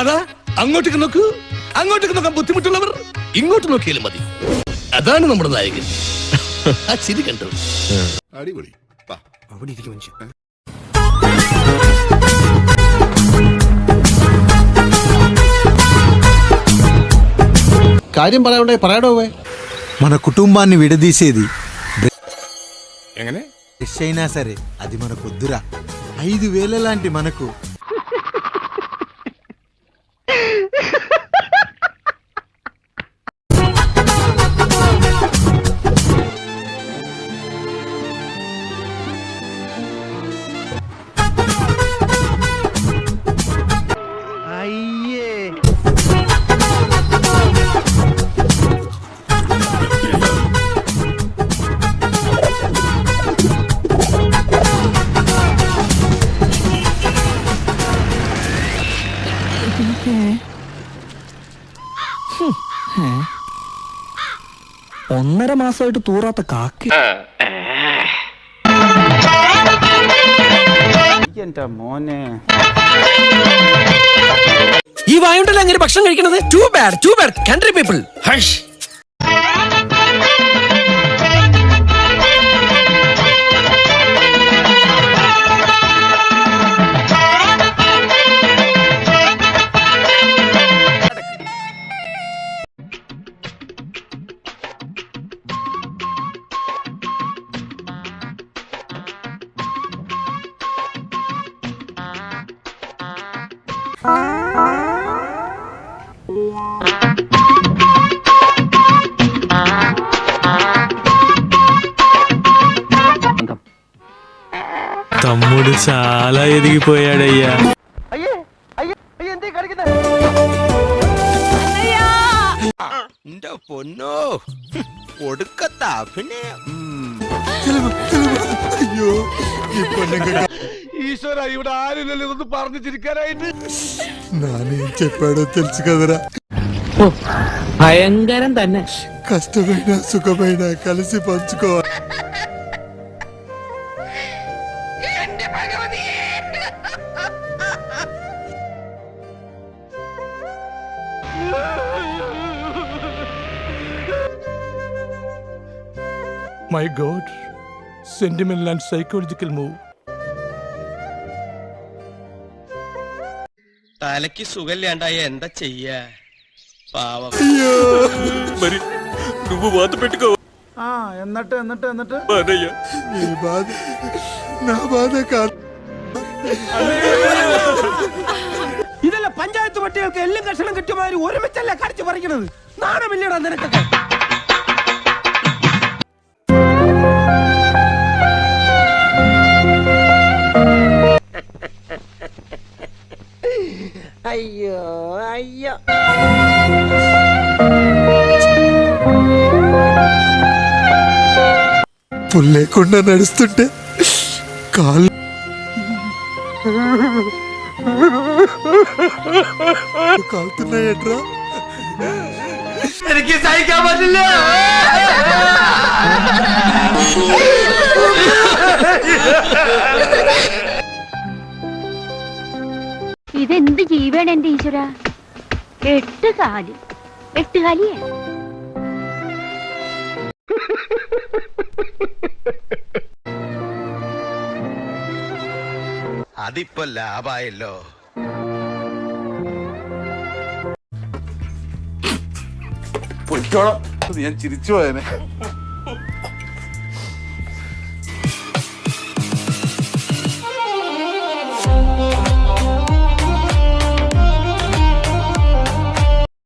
അതാ അങ്ങോട്ടേക്ക് നോക്കൂ അങ്ങോട്ടേക്ക് നോക്കാൻ ബുദ്ധിമുട്ടുള്ളവർ ഇങ്ങോട്ട് നോക്കിയാലും മതി അതാണ് നമ്മുടെ നായകൻ ആ ചിരി കണ്ടു അടിപൊളി അവിടെ ഇരിക്കും മനുഷ്യൻ കാര്യം പറയാണ്ടേ പറയാടോ మన కుటుంబాన్ని విడదీసేది ఎങ്ങനെ అయినా సరే అది మనకొద్దురా ఐదు వేల లాంటి మనకు ഒന്നര മാസമായിട്ട് തൂറാത്ത കാക്കി. എന്റെ മോനെ. ഈ വായുണ്ടല്ലോ അങ്ങനെ ഭക്ഷണം കഴിക്കണത് too bad too bad country people hush తమ్ముడు చాలా ఎదిగిపోయాడయ్యా എന്റെ പൊന്നോ ഒടുക്കത്ത അഭിനയം అయ్యో ఈ పండుగ ഈശ്വര ഇവിടെ ആരുമില്ലല്ലോ ഇതൊന്ന് പറഞ്ഞു ചിരിക്കാനായിട്ട് నానేం చెప్పాడో తెలుసు కదరా ഭയങ്കരം തന്നെ కష్టమైన సుఖమైన కలిసి పంచుకోవాలి my God sentimental and psychological move തലക്ക് സുഖമില്ലാണ്ടായ എന്താ ചെയ്യാ പാവം మరి నువ్వు వాత పెట్టుకో ആ എന്നിട്ട് എന്നിട്ട് എന്നിട്ട് అన్నయ్య ఈ బాధ నా బాధ కాదు ഇതല്ല പഞ്ചായത്ത് പട്ടികൾക്ക് എല്ലാം കഷണം കിട്ടിയമാതിരി ഒരുമിച്ചല്ല കടിച്ചു പറിക്കണത് നാണമില്ലടാ നിനക്കൊക്കെ അയ്യോ അയ്യോ పుల్ లేకుండా నడుస్తుంటే കാൽ കാത്തുന്ന ഏട്ടാ എനിക്ക് സഹിക്കാൻ പറ്റില്ല. ഇതെന്ത് ജീവൻ എന്റെ ഈശ്വര? എട്ട് കാൽ. എട്ട് കാലിയേ? അതിപ്പോ ലാഭായല്ലോ. പൊയ്ക്കോളാം. ഞാൻ ചിരിച്ചു പോയനെ.